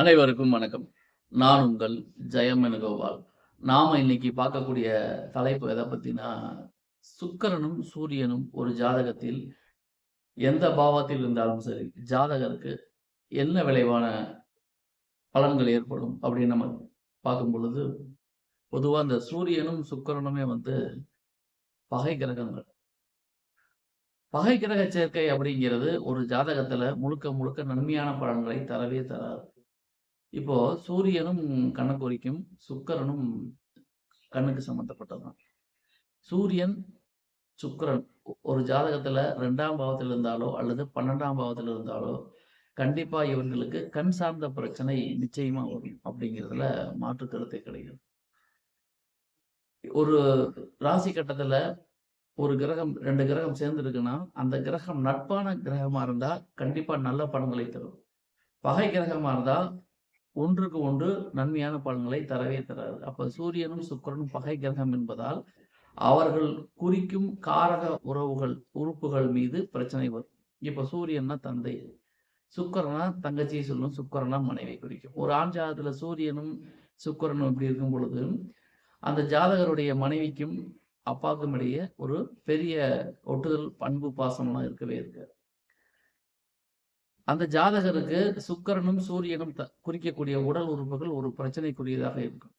அனைவருக்கும் வணக்கம். நான் உங்கள் ஜெயம் கோபால் நாம இன்னைக்கு பார்க்கக்கூடிய தலைப்பு எதை பத்தினா சுக்கரனும் சூரியனும் ஒரு ஜாதகத்தில் எந்த பாவத்தில் இருந்தாலும் சரி ஜாதகருக்கு என்ன விளைவான பலன்கள் ஏற்படும் அப்படின்னு நம்ம பார்க்கும் பொழுது பொதுவாக இந்த சூரியனும் சுக்கரனுமே வந்து பகை கிரகங்கள். பகை கிரக சேர்க்கை அப்படிங்கிறது ஒரு ஜாதகத்துல முழுக்க முழுக்க நன்மையான பலன்களை தரவே தராது. இப்போ சூரியனும் கண்ணை குறிக்கும் சுக்கிரனும் கண்ணுக்கு சம்பந்தப்பட்டதுதான். சூரியன் சுக்கிரன் ஒரு ஜாதகத்துல ரெண்டாம் பாவத்தில் இருந்தாலோ அல்லது பன்னெண்டாம் பாவத்தில் இருந்தாலோ கண்டிப்பா இவர்களுக்கு கண் சார்ந்த பிரச்சனை நிச்சயமா வரும் அப்படிங்கிறதுல மாற்று கருத்தை கிடையாது. ஒரு ராசி கட்டத்துல ஒரு கிரகம் ரெண்டு கிரகம் சேர்ந்து இருக்குன்னா அந்த கிரகம் நட்பான கிரகமா இருந்தா கண்டிப்பா நல்ல பலன்களை தரும். பகை கிரகமா இருந்தா ஒன்றுக்கு ஒன்று நன்மையான பலன்களை தரவே தராது. அப்ப சூரியனும் சுக்கரனும் பகை கிரகம் என்பதால் அவர்கள் குறிக்கும் காரக உறவுகள் உறுப்புகள் மீது பிரச்சனை வரும். இப்ப சூரியன்னா தந்தை. சுக்கரனா தங்கச்சியை சொல்லும் சுக்கரனா மனைவி குறிக்கும். ஒரு ஆண் ஜாதகத்துல சூரியனும் சுக்கரனும் இப்படி இருக்கும் பொழுது அந்த ஜாதகருடைய மனைவிக்கும் அப்பாவுக்கும் இடையே ஒரு பெரிய ஒட்டுதல் பண்பு பாசம்லாம் இருக்கவே இருக்காது. அந்த ஜாதகருக்கு சுக்கரனும் சூரியனும் த- குறிக்கக்கூடிய உடல் உறுப்புகள் ஒரு பிரச்சனைக்குரியதாக இருக்கும்.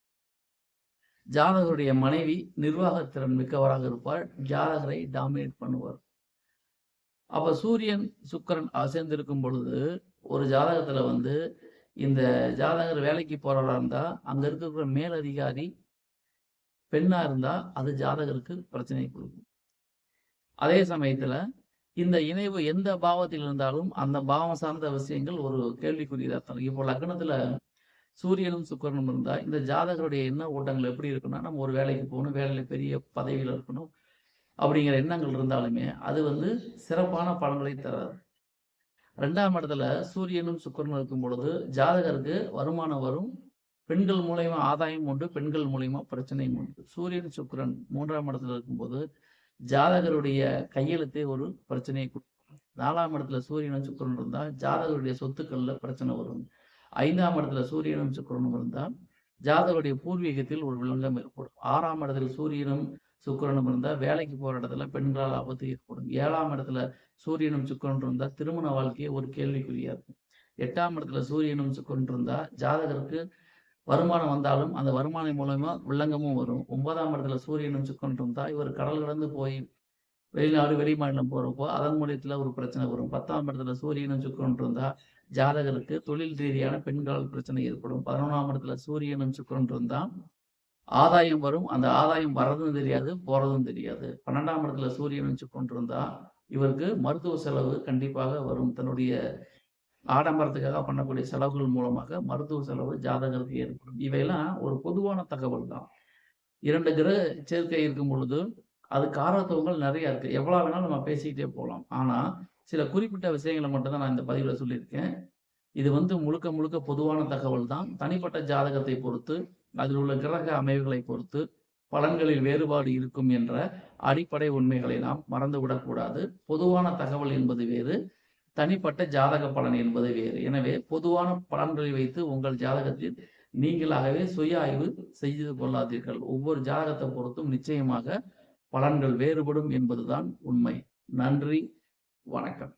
ஜாதகருடைய மனைவி நிர்வாகத்திறன் மிக்கவராக இருப்பார் ஜாதகரை டாமினேட் பண்ணுவார். அப்ப சூரியன் சுக்கரன் அசைந்திருக்கும் பொழுது ஒரு ஜாதகத்துல வந்து இந்த ஜாதகர் வேலைக்கு போறவரா இருந்தா அங்க இருக்கிற மேலதிகாரி பெண்ணா இருந்தா அது ஜாதகருக்கு பிரச்சனை கொடுக்கும். அதே சமயத்துல இந்த இணைவு எந்த பாவத்தில் இருந்தாலும் அந்த பாவம் சார்ந்த விஷயங்கள் ஒரு கேள்விக்குரியதாக தான் இப்போ லக்னத்துல சூரியனும் சுக்கிரனும் இருந்தா இந்த ஜாதகருடைய எண்ண ஓட்டங்கள் எப்படி இருக்குன்னா நம்ம ஒரு வேலைக்கு போகணும் வேலையில பெரிய பதவியில இருக்கணும் அப்படிங்கிற எண்ணங்கள் இருந்தாலுமே அது வந்து சிறப்பான பலன்களை தராது. ரெண்டாம் இடத்துல சூரியனும் சுக்கிரனும் இருக்கும் பொழுது ஜாதகருக்கு வருமானம் வரும் பெண்கள் மூலயமா ஆதாயம் உண்டு பெண்கள் மூலயமா பிரச்சனையும் உண்டு. சூரியன் சுக்கரன் மூன்றாம் இடத்துல இருக்கும்போது ஜாதகருடைய கையெழுத்தே ஒரு பிரச்சனையை கொடுக்கும். நாலாம் இடத்துல சூரியனும் சுக்கிரனும் இருந்தால் ஜாதகருடைய சொத்துக்கள்ல பிரச்சனை வரும். ஐந்தாம் இடத்துல சூரியனும் சுக்கிரனும் இருந்தால் ஜாதகருடைய பூர்வீகத்தில் ஒரு விளங்கம் ஏற்படும். ஆறாம் இடத்துல சூரியனும் சுக்கிரனும் இருந்தால் வேலைக்கு போகிற இடத்துல பெண்களால் ஆபத்து ஏற்படும். ஏழாம் இடத்துல சூரியனும் சுக்கரன் இருந்தால் திருமண வாழ்க்கையே ஒரு கேள்விக்குறியா இருக்கும். எட்டாம் இடத்துல சூரியனும் சுக்கரன் இருந்தால் ஜாதகருக்கு வருமானம் வந்தாலும் அந்த வருமானம் மூலமா வில்லங்கமும் வரும். ஒன்பதாம் இடத்துல சூரியனும் சுக்கன் இருந்தா இவர் கடல் கடந்து போய் வெளிநாடு வெளி மாநிலம் போறப்போ அதன் மூலியத்துல ஒரு பிரச்சனை வரும். பத்தாம் இடத்துல சூரியனும் சுக்கரன் இருந்தா ஜாதகருக்கு தொழில் ரீதியான பெண்களால் பிரச்சனை ஏற்படும். பதினொன்றாம் இடத்துல சூரியனும் சுக்கரன் இருந்தா ஆதாயம் வரும். அந்த ஆதாயம் வர்றதும் தெரியாது போறதும் தெரியாது. பன்னெண்டாம் இடத்துல சூரியனும் சுக்கரன் இருந்தா இவருக்கு மருத்துவ செலவு கண்டிப்பாக வரும். தன்னுடைய ஆடம்பரத்துக்காக பண்ணக்கூடிய செலவுகள் மூலமாக மருத்துவ செலவு ஜாதகத்துக்கு ஏற்படும். இவையெல்லாம் ஒரு பொதுவான தகவல் தான். இரண்டு கிரக சேர்க்கை இருக்கும் பொழுது அது காரத்துவங்கள் நிறைய இருக்கு. எவ்வளோ வேணாலும் நம்ம பேசிக்கிட்டே போகலாம். ஆனால் சில குறிப்பிட்ட விஷயங்களை மட்டும்தான் நான் இந்த பதிவில் சொல்லியிருக்கேன். இது வந்து முழுக்க முழுக்க பொதுவான தகவல் தான். தனிப்பட்ட ஜாதகத்தை பொறுத்து அதில் உள்ள கிரக அமைவுகளை பொறுத்து பலன்களில் வேறுபாடு இருக்கும் என்ற அடிப்படை உண்மைகளை நாம் மறந்துவிடக்கூடாது. பொதுவான தகவல் என்பது வேறு. தனிப்பட்ட ஜாதக பலன் என்பது வேறு. எனவே பொதுவான பலன்களை வைத்து உங்கள் ஜாதகத்தில் நீங்களாகவே சுய ஆய்வு செய்து கொள்ளாதீர்கள். ஒவ்வொரு ஜாதகத்தை பொறுத்தும் நிச்சயமாக பலன்கள் வேறுபடும் என்பதுதான் உண்மை. நன்றி. வணக்கம்.